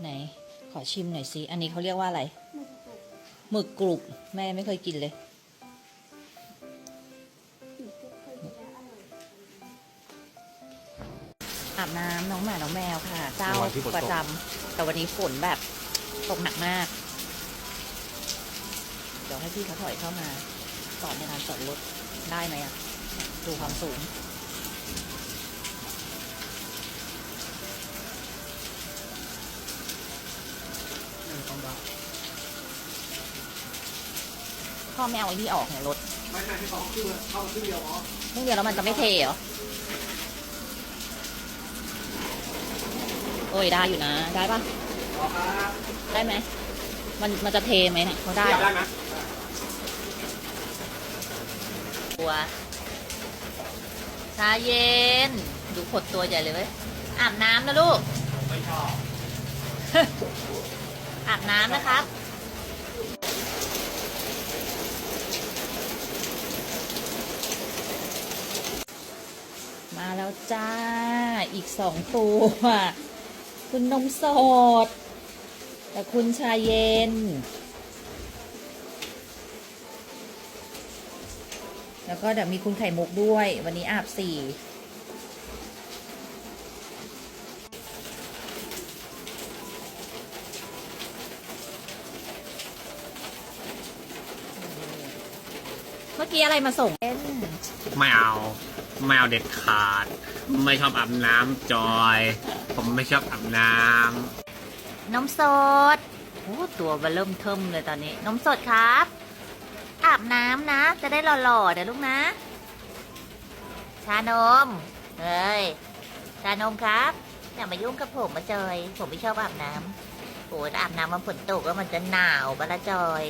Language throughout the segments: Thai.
ไหน ขอชิมหน่อยสิ อันนี้เขาเรียกว่าอะไรมันจะหมึกกรุบ แม่ไม่เคยกินเลยถึงจะเคยกินแล้วอร่อยอาบน้ำน้องหมาน้องแมวค่ะ เจ้าในวันที่ฝนตกประจำแต่วันนี้ฝนแบบตกหนักมาก เดี๋ยวให้พี่เขาถอยเข้ามาจอดในลานจอดรถได้ไหมอะดูความสูง พ่อไม่เอาไอ้นี่ออกเนี่ยรถไม่ไม่ให้เขาขึ้นมาเข้ามาขึ้นเดียวอ๋อเมื่อเดียวแล้วมันจะไม่เทเหรอ โอ้ยได้อยู่นะ ได้ปะอ๋อครับได้ไหม มันมันจะเทไหมเนี่ยเขาได้ได้ไหมตัวชาเย็น ดูขดตัวใหญ่เลยเว้ย อาบน้ำนะลูก ไม่ชอบ อาบน้ำนะครับ มาแล้วจ้า อีกสองตัว คุณนมสดแต่คุณชาเย็น แล้วก็เดี๋ยวมีคุณไข่มุกด้วย วันนี้อาบสี่เมื่อกี้อะไรมาส่งเล่นไม่เอา ไม่เอาเด็ดขาด ไม่ชอบอาบน้ำจอย ผมไม่ชอบอาบน้นมสดโอ้ตัวเบลเริ่มเทิมเลยตอนนี้ นมสดครับ อาบน้ำนะ จะได้หล่อๆเดี๋ยวลูกนะ ชานม เฮ้ย ชานมครับ อย่ามายุ่งกับผมมาจอย ผมไม่ชอบอาบน้ำโอ้ยอาบน้ำมันฝนตกแล้วมันจะหนาวปะละจอย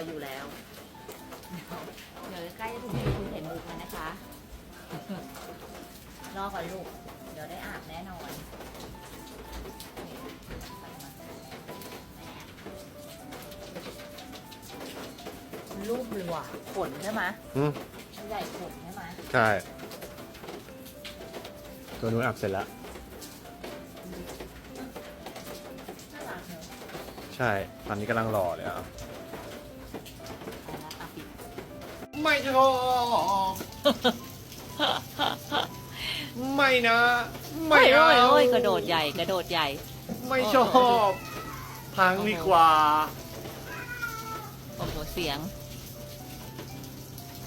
มุกรออยู่แล้ว เดี๋ยวใกล้จะถึงคิวคุณไข่มุกแล้วนะคะ รอก่อนลูก เดี๋ยวได้อาบแน่นอนรูปเลยว่ะขนใช่ไหมำอืมใหญ่ขนใช่ไหมใช่ ตัวนู้นอาบเสร็จแล้ว น่ารักเนอะใช่ ตอนนี้กำลังรอเลยอะเอาละอะปิด ไม่ชอบ ไม่นะไม่โอ้เอายโอ้ยกระโดดใหญ่กระโดดใหญ่ ไม่ชอบพังดีกว่า โอ้โหเสียง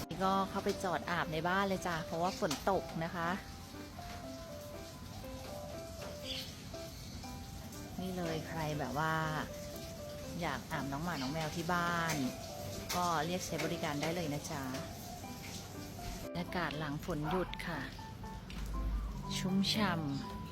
นี่ก็เข้าไปจอดอาบในบ้านเลยจ้ะ เพราะว่าฝนตกนะคะ นี่เลยใครแบบว่า อยากอาบน้องหมาน้องแมวที่บ้าน ก็เรียกใช้บริการได้เลยนะจ๊ะอากาศหลังฝนหยุดค่ะ ชุ่มฉ่ำ